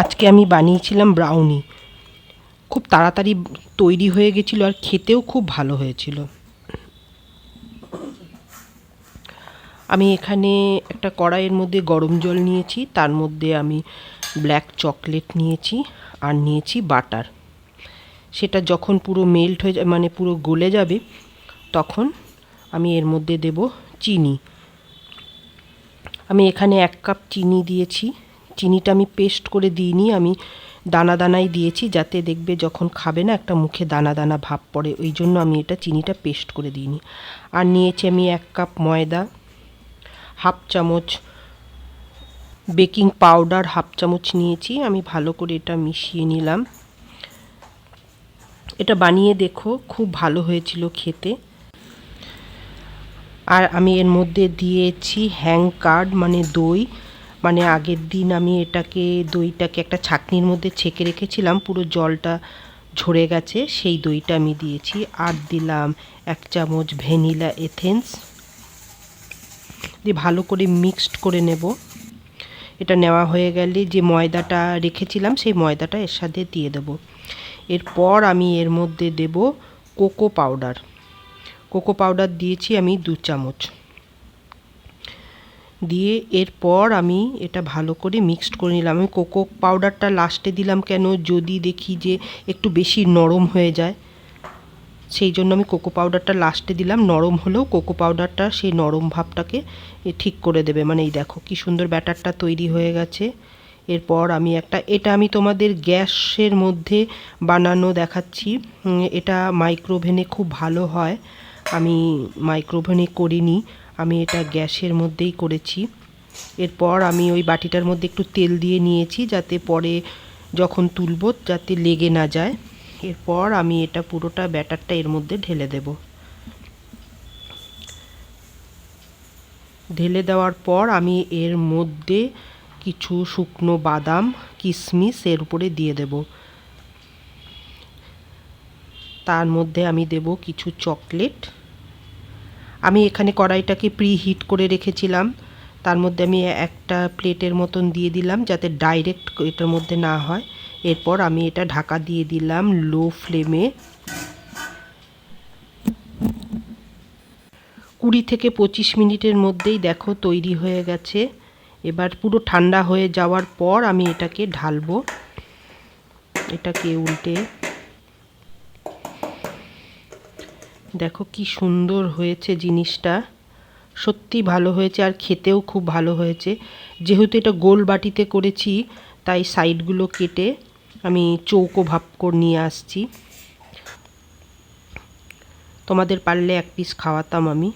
আজকে আমি বানিয়েছিলাম ব্রাউনি খুব তাড়াতাড়ি তৈরি হয়ে গেছিল আর খেতেও খুব ভালো হয়েছিল। আমি এখানে একটা কড়াইয়ের মধ্যে গরম জল নিয়েছি, তার মধ্যে আমি ব্ল্যাক চকলেট নিয়েছি আর নিয়েছি বাটার সেটা যখন পুরো মেল্ট হয়ে যায় মানে পুরো গলে যাবে, তখন আমি এর মধ্যে দেব চিনি। আমি এখানে এক কাপ চিনি দিয়েছি। চিনিটা আমি পেস্ট করে দিইনি, আমি দানা দানাই দিয়েছি যাতে দেখবে যখন খাবে না একটা মুখে দানা দানা ভাব পড়ে, ওই জন্য আমি এটা চিনিটা পেস্ট করে দিইনি। আর নিয়েছি আমি এক কাপ ময়দা, হাফ চামচ বেকিং পাউডার, হাফ চামচ নিয়েছি, আমি ভালো করে এটা মিশিয়ে নিলাম। এটা বানিয়ে দেখো, খুব ভালো হয়েছিল খেতে। আর আমি এর মধ্যে দিয়েছি হ্যাং কার্ড মানে দই। মানে আগের দিন আমি এটাকে, দইটাকে একটা ছাকনির মধ্যে ছেঁকে রেখেছিলাম, পুরো জলটা ঝরে গেছে, সেই দইটা আমি দিয়েছি। আর দিলাম এক চামচ ভ্যানিলা এথেন্স। দিয়ে ভালো করে মিক্সড করে নেব। এটা নেওয়া হয়ে গেলে যে ময়দাটা রেখেছিলাম, সেই ময়দাটা এর সাথে দিয়ে দেব। এরপর আমি এর মধ্যে দেব কোকো পাউডার। কোকো পাউডার দিয়েছি আমি দু চামচ। দিয়ে এরপর আমি এটা ভালো করে মিক্সড করে নিলাম। আমি কোকো পাউডারটা লাস্টে দিলাম কেন? যদি দেখি যে একটু বেশি নরম হয়ে যায়, সেই জন্য আমি কোকো পাউডারটা লাস্টে দিলাম। নরম হলেও কোকো পাউডারটা সেই নরম ভাবটাকে ঠিক করে দেবে। মানে এই দেখো কি সুন্দর ব্যাটারটা তৈরি হয়ে গেছে। এরপর আমি একটা, এটা আমি তোমাদের গ্যাসের মধ্যে বানানো দেখাচ্ছি। এটা মাইক্রোভেনে খুব ভালো হয়। আমি মাইক্রোভেনে করিনি, আমি এটা গ্যাসের মধ্যেই করেছি। এরপর আমি ওই বাটিটার মধ্যে একটু তেল দিয়ে নিয়েছি যাতে পরে যখন তুলবো যাতে লেগে না যায়। এরপর আমি এটা পুরোটা ব্যাটারটা এর মধ্যে ঢেলে দেব। ঢেলে দেওয়ার পর আমি এর মধ্যে কিছু শুকনো বাদাম কিশমিশ এর উপরে দিয়ে দেব। তার মধ্যে আমি দেব কিছু চকলেট। আমি এখানে কড়াইটাকে প্রি হিট করে রেখেছিলাম। তার মধ্যে আমি একটা প্লেটের মতন দিয়ে দিলাম যাতে ডাইরেক্ট এটার মধ্যে না হয়। এরপর আমি এটা ঢাকা দিয়ে দিলাম লো ফ্লেমে কুড়ি থেকে পঁচিশ মিনিটের মধ্যেই দেখো তৈরি হয়ে গেছে। এবার পুরো ঠান্ডা হয়ে যাওয়ার পর আমি এটাকে ঢালবো। এটাকে উল্টে দেখো কি সুন্দর হয়েছে জিনিসটা। সত্যি ভালো হয়েছে আর খেতেও খুব ভালো হয়েছে। যেহেতু এটা গোল বাটিতে করেছি, তাই সাইডগুলো কেটে আমি চৌকো ভাব করে নিয়ে আসছি। তোমাদের পারলে এক পিস খাওয়াতাম আমি।